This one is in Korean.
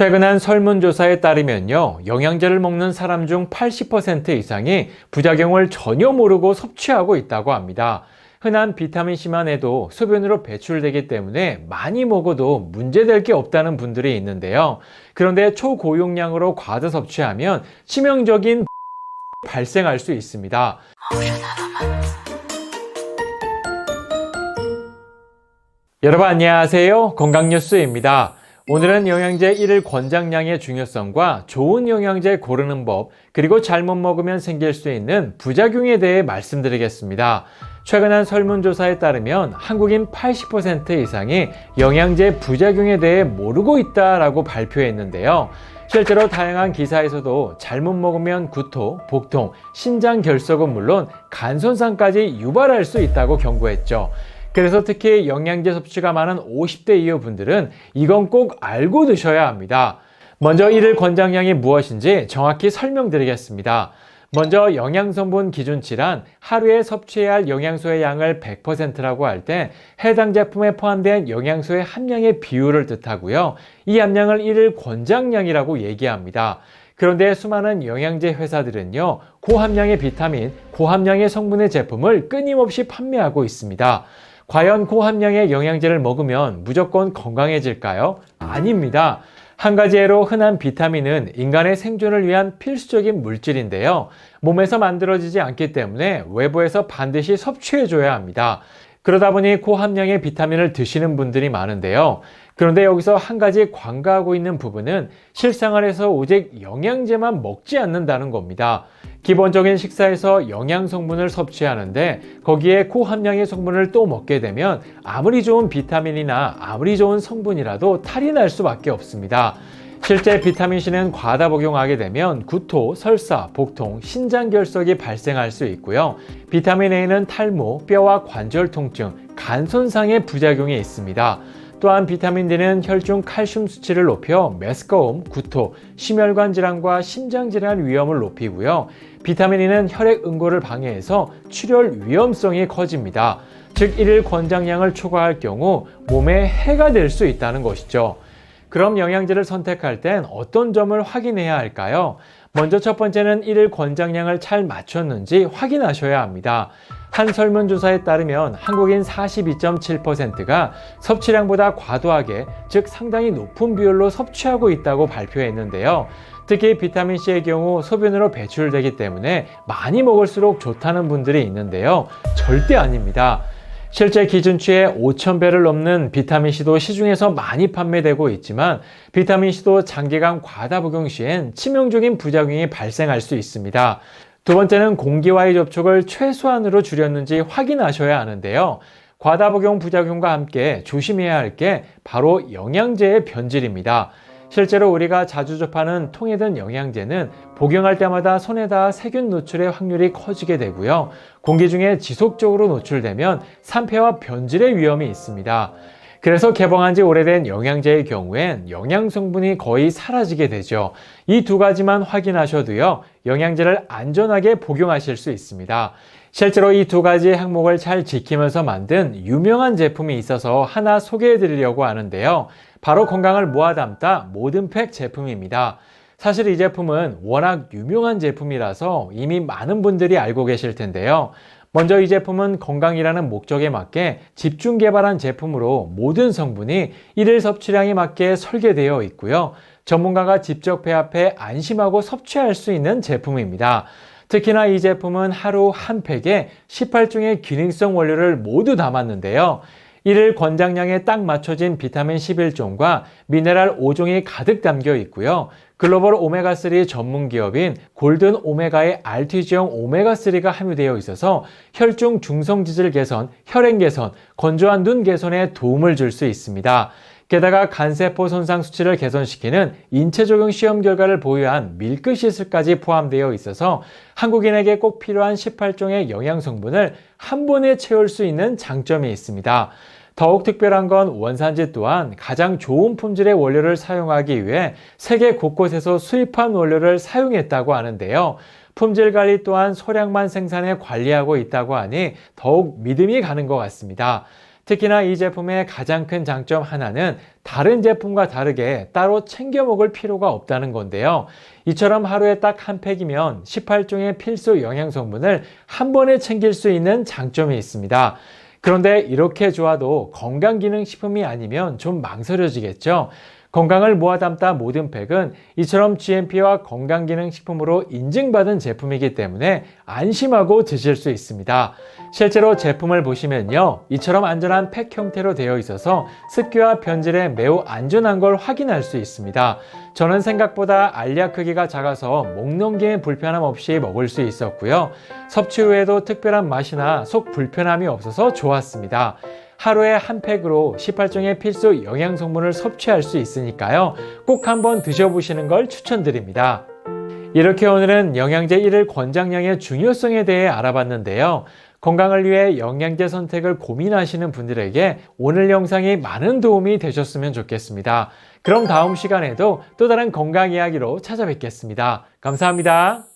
최근 한 설문조사에 따르면요, 영양제를 먹는 사람 중 80% 이상이 부작용을 전혀 모르고 섭취하고 있다고 합니다. 흔한 비타민C만 해도 소변으로 배출되기 때문에 많이 먹어도 문제될 게 없다는 분들이 있는데요. 그런데 초고용량으로 과다 섭취하면 치명적인 발생할 수 있습니다. 여러분 안녕하세요. 건강뉴스입니다. 오늘은 영양제 1일 권장량의 중요성과 좋은 영양제 고르는 법, 그리고 잘못 먹으면 생길 수 있는 부작용에 대해 말씀드리겠습니다. 최근 한 설문조사에 따르면 한국인 80% 이상이 영양제 부작용에 대해 모르고 있다라고 발표했는데요. 실제로 다양한 기사에서도 잘못 먹으면 구토, 복통, 신장 결석은 물론 간 손상까지 유발할 수 있다고 경고했죠. 그래서 특히 영양제 섭취가 많은 50대 이후 분들은 이건 꼭 알고 드셔야 합니다. 먼저 1일 권장량이 무엇인지 정확히 설명드리겠습니다. 먼저 영양성분 기준치란 하루에 섭취해야 할 영양소의 양을 100%라고 할 때 해당 제품에 포함된 영양소의 함량의 비율을 뜻하고요. 이 함량을 1일 권장량이라고 얘기합니다. 그런데 수많은 영양제 회사들은요, 고함량의 비타민, 고함량의 성분의 제품을 끊임없이 판매하고 있습니다. 과연 고함량의 영양제를 먹으면 무조건 건강해질까요? 아닙니다. 한 가지 예로 흔한 비타민은 인간의 생존을 위한 필수적인 물질인데요. 몸에서 만들어지지 않기 때문에 외부에서 반드시 섭취해줘야 합니다. 그러다 보니 고함량의 비타민을 드시는 분들이 많은데요. 그런데 여기서 한 가지 관가하고 있는 부분은 실생활에서 오직 영양제만 먹지 않는다는 겁니다. 기본적인 식사에서 영양 성분을 섭취하는데 거기에 고함량의 성분을 또 먹게 되면 아무리 좋은 비타민이나 아무리 좋은 성분이라도 탈이 날 수밖에 없습니다. 실제 비타민C는 과다 복용하게 되면 구토, 설사, 복통, 신장결석이 발생할 수 있고요. 비타민 A는 탈모, 뼈와 관절 통증, 간 손상의 부작용이 있습니다. 또한 비타민 D는 혈중 칼슘 수치를 높여 메스꺼움, 구토, 심혈관 질환과 심장 질환 위험을 높이고요. 비타민 E는 혈액 응고를 방해해서 출혈 위험성이 커집니다. 즉 1일 권장량을 초과할 경우 몸에 해가 될 수 있다는 것이죠. 그럼 영양제를 선택할 땐 어떤 점을 확인해야 할까요? 먼저 첫 번째는 1일 권장량을 잘 맞췄는지 확인하셔야 합니다. 한 설문조사에 따르면 한국인 42.7%가 섭취량보다 과도하게, 즉 상당히 높은 비율로 섭취하고 있다고 발표했는데요. 특히 비타민C의 경우 소변으로 배출되기 때문에 많이 먹을수록 좋다는 분들이 있는데요. 절대 아닙니다. 실제 기준치의 5,000배를 넘는 비타민C도 시중에서 많이 판매되고 있지만 비타민C도 장기간 과다 복용 시엔 치명적인 부작용이 발생할 수 있습니다. 두 번째는 공기와의 접촉을 최소한으로 줄였는지 확인하셔야 하는데요. 과다 복용 부작용과 함께 조심해야 할 게 바로 영양제의 변질입니다. 실제로 우리가 자주 접하는 통에 든 영양제는 복용할 때마다 손에 닿아 세균 노출의 확률이 커지게 되고요. 공기 중에 지속적으로 노출되면 산패와 변질의 위험이 있습니다. 그래서 개봉한 지 오래된 영양제의 경우엔 영양 성분이 거의 사라지게 되죠. 이 두 가지만 확인하셔도요, 영양제를 안전하게 복용하실 수 있습니다. 실제로 이 두 가지 항목을 잘 지키면서 만든 유명한 제품이 있어서 하나 소개해 드리려고 하는데요. 바로 건강을 모아 담다 모든팩 제품입니다. 사실 이 제품은 워낙 유명한 제품이라서 이미 많은 분들이 알고 계실 텐데요. 먼저 이 제품은 건강이라는 목적에 맞게 집중 개발한 제품으로 모든 성분이 일일 섭취량에 맞게 설계되어 있고요. 전문가가 직접 배합해 안심하고 섭취할 수 있는 제품입니다. 특히나 이 제품은 하루 한 팩에 18종의 기능성 원료를 모두 담았는데요. 이를 권장량에 딱 맞춰진 비타민 11종과 미네랄 5종이 가득 담겨 있고요. 글로벌 오메가3 전문 기업인 골든 오메가의 알티지형 오메가3가 함유되어 있어서 혈중 중성 지질 개선, 혈행 개선, 건조한 눈 개선에 도움을 줄 수 있습니다. 게다가 간세포 손상 수치를 개선시키는 인체 적용 시험 결과를 보유한 밀크 시슬까지 포함되어 있어서 한국인에게 꼭 필요한 18종의 영양 성분을 한 번에 채울 수 있는 장점이 있습니다. 더욱 특별한 건 원산지 또한 가장 좋은 품질의 원료를 사용하기 위해 세계 곳곳에서 수입한 원료를 사용했다고 하는데요. 품질 관리 또한 소량만 생산해 관리하고 있다고 하니 더욱 믿음이 가는 것 같습니다. 특히나 이 제품의 가장 큰 장점 하나는 다른 제품과 다르게 따로 챙겨 먹을 필요가 없다는 건데요. 이처럼 하루에 딱 한 팩이면 18종의 필수 영양 성분을 한 번에 챙길 수 있는 장점이 있습니다. 그런데 이렇게 좋아도 건강기능식품이 아니면 좀 망설여지겠죠. 건강을 모아 담다 모든 팩은 이처럼 GMP와 건강기능식품으로 인증받은 제품이기 때문에 안심하고 드실 수 있습니다. 실제로 제품을 보시면요. 이처럼 안전한 팩 형태로 되어 있어서 습기와 변질에 매우 안전한 걸 확인할 수 있습니다. 저는 생각보다 알약 크기가 작아서 목 넘김에 불편함 없이 먹을 수 있었고요. 섭취 후에도 특별한 맛이나 속 불편함이 없어서 좋았습니다. 하루에 한 팩으로 18종의 필수 영양 성분을 섭취할 수 있으니까요. 꼭 한번 드셔보시는 걸 추천드립니다. 이렇게 오늘은 영양제 1일 권장량의 중요성에 대해 알아봤는데요. 건강을 위해 영양제 선택을 고민하시는 분들에게 오늘 영상이 많은 도움이 되셨으면 좋겠습니다. 그럼 다음 시간에도 또 다른 건강 이야기로 찾아뵙겠습니다. 감사합니다.